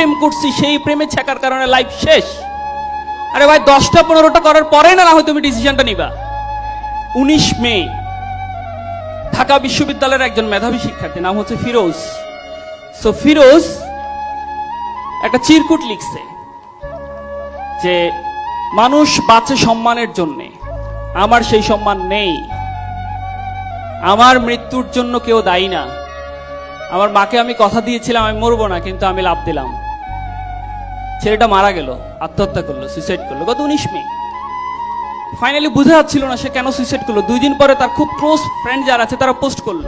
প্রেম করছি, সেই প্রেমে ছেকার কারণে লাইফ শেষ। আরে ভাই, দশটা, পনেরোটা করার পরে না হয় তুমি ডিসিশনটা নিবা। উনিশ মে, ঢাকা বিশ্ববিদ্যালয়ের একজন মেধাবী শিক্ষার্থী নাম হচ্ছে ফিরোজ। সো ফিরোজ একটা চিরকুট লিখছে যে, মানুষ বাঁচে সম্মানের জন্যে, আমার সেই সম্মান নেই। আমার মৃত্যুর জন্য কেউ দায়ী না। আমার মাকে আমি কথা দিয়েছিলাম, আমি মরবো না, কিন্তু আমি লাভ দিলাম। ছেলেটা মারা গেল, আত্মহত্যা করল সুইসাইড করল, গত উনিশ মে। ফাইনালি বুঝে যাচ্ছিল না সে কেন সুইসাইড করল। দুই দিন পরে তার খুব ক্লোজ ফ্রেন্ড যারা আছে, তারা পোস্ট করল।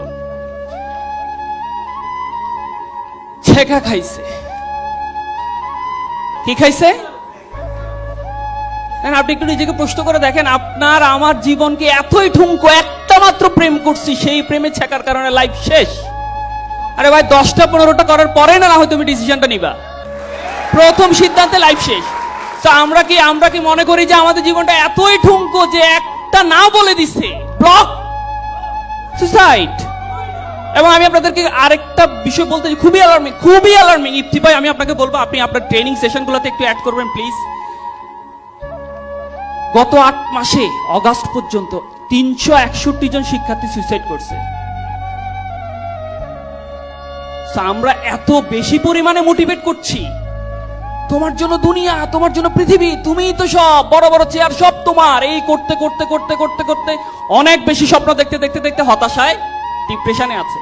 ছেঁকা খাইছে। কি খাইছে? আপনি একটু নিজেকে প্রশ্ন করে দেখেন, আপনার, আমার জীবনকে এতই ঠুমকো একটা মাত্র প্রেম করছি, সেই প্রেমে ছেকার কারণে লাইফ শেষ। আরে ভাই, দশটা, পনেরোটা করার পরে না হয় তুমি ডিসিশনটা নিবা। প্রথম সিদ্ধান্তে লাইফ শেষ। তো আমরা কি আমরা কি মনে করি যে আমাদের জীবনটা এতই ঠুমকো যে একটা না বলে দিচ্ছে? ব্লক সুসাইড এবং আমি আপনাদেরকে আরেকটা বিষয় বলতে খুবই অ্যালার্মিং খুবই অ্যালার্মিং ইফতি ভাই আমি আপনাকে বলব, আপনি আপনার ট্রেনিং সেশনগুলোতে একটু অ্যাড করবেন প্লিজ গত আট মাসে অগাস্ট পর্যন্ত, তিনশো একষট্টি জন শিক্ষার্থী সুইসাইড করছে। আমরা এত বেশি পরিমাণে মোটিভেট করছি। তোমার জন্য দুনিয়া, তোমার জন্য পৃথিবী, তুমিই তো সব। বড় বড় চেয়ার সব তোমার। এই করতে করতে করতে করতে করতে অনেক বেশি স্বপ্ন দেখতে দেখতে দেখতে হতাশায় ডিপ্রেশনে আছে।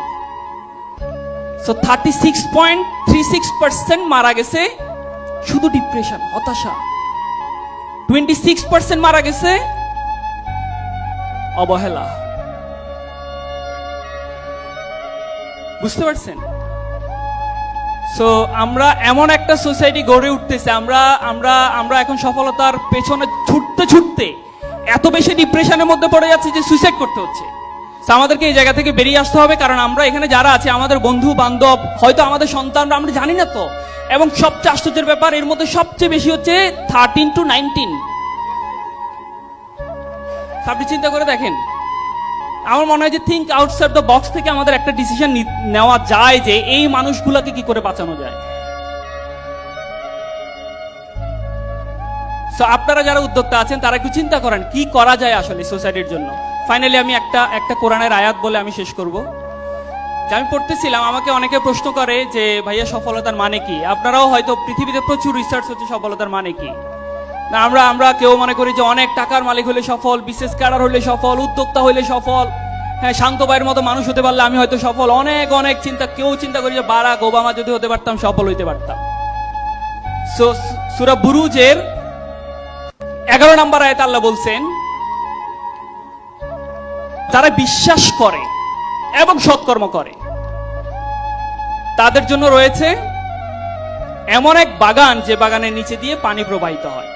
So thirty six point three six percent মারা গেছে শুধু ডিপ্রেশন হতাশা। টোয়েন্টি সিক্স পার্সেন্ট মারা গেছে অবহেলা। বুঝতে পারছেন? সো আমরা এমন একটা সোসাইটি গড়ে উঠতেছে, আমরা আমরা আমরা এখন সফলতার পেছনে ছুটতে ছুটতে এত বেশি ডিপ্রেশনের মধ্যে পড়ে যাচ্ছে যে সুইসাইড করতে হচ্ছে। আমাদেরকে এই জায়গা থেকে বেরিয়ে আসতে হবে, কারণ আমরা এখানে যারা আছে, আমাদের বন্ধু, বান্ধব, হয়তো আমাদের সন্তানরা, আমরা জানি না তো। এবং সবচেয়ে আশ্চর্যের ব্যাপার, এর মধ্যে সবচেয়ে বেশি হচ্ছে থার্টিন টু নাইনটিন আপনি চিন্তা করে দেখেন আমার মনে হয় যে থিঙ্ক আউটসাইড দ্য বক্স থেকে আমাদের একটা ডিসিশন নেওয়া যায় যে এই মানুষগুলোকে কি করে বাঁচানো যায়। সো আপনারা যারা উদ্যোক্তা আছেন, তারা একটু চিন্তা করেন, কি করা যায় আসলে সোসাইটির জন্য? ফাইনালি আমি একটা একটা কোরআনের আয়াত বলে আমি শেষ করব। যে আমি পড়তেছিলাম, আমাকে অনেকে প্রশ্ন করে যে, ভাইয়া, সফলতার মানে কি? আপনারাও হয়তো পৃথিবীতে প্রচুর রিসার্চ হচ্ছে সফলতার মানে কি? না, আমরা আমরা কেউ মনে করি যে অনেক টাকার মালিক হলে সফল, বিশেষ ক্যাডার হলে সফল, উদ্যোক্তা হলে সফল। হ্যাঁ শান্ত ভাইয়ের মতো মানুষ হতে পারলে আমি হয়তো সফল। অনেক অনেক চিন্তা, কেউ চিন্তা করি যে বারাক ওবামা যদি হতে পারতাম, সফল হইতে পারতাম। সুরা বুরুজের এগারো নম্বর আয়াত আল্লাহ বলছেন, যারা বিশ্বাস করে এবং সৎকর্ম করে, তাদের জন্য রয়েছে এমন এক বাগান, যে বাগানের নিচে দিয়ে পানি প্রবাহিত হয়।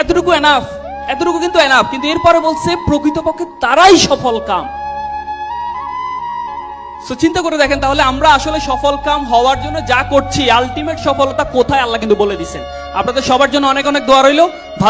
এতটুকু এনাফ এতটুকু কিন্তু এনাফ কিন্তু এরপরে বলছে, প্রকৃতপক্ষে তারাই সফল কাম। তো চিন্তা করে দেখেন, তাহলে আমরা আসলে সফল কাম হওয়ার জন্য যা করছি আলটিমেট সফলতা কোথায় আল্লাহ কিন্তু বলে দিচ্ছেন আপনাদের সবার জন্য অনেক অনেক দোয়া রইল। ভালো